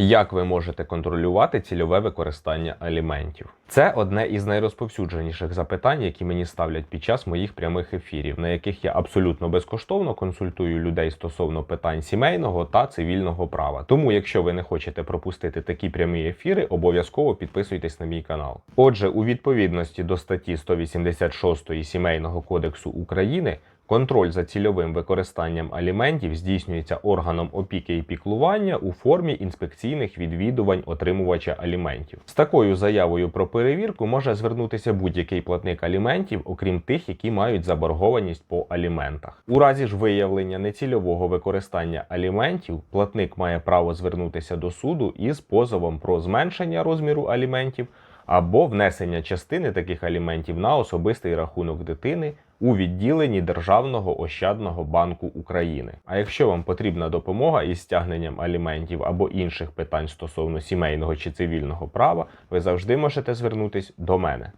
Як ви можете контролювати цільове використання аліментів? Це одне із найрозповсюдженіших запитань, які мені ставлять під час моїх прямих ефірів, на яких я абсолютно безкоштовно консультую людей стосовно питань сімейного та цивільного права. Тому, якщо ви не хочете пропустити такі прямі ефіри, обов'язково підписуйтесь на мій канал. Отже, у відповідності до статті 186 Сімейного кодексу України. Контроль за цільовим використанням аліментів здійснюється органом опіки і піклування у формі інспекційних відвідувань отримувача аліментів. З такою заявою про перевірку може звернутися будь-який платник аліментів, окрім тих, які мають заборгованість по аліментах. У разі ж виявлення нецільового використання аліментів, платник має право звернутися до суду із позовом про зменшення розміру аліментів або внесення частини таких аліментів на особистий рахунок дитини у відділенні Державного ощадного банку України. А якщо вам потрібна допомога із стягненням аліментів або інших питань стосовно сімейного чи цивільного права, ви завжди можете звернутись до мене.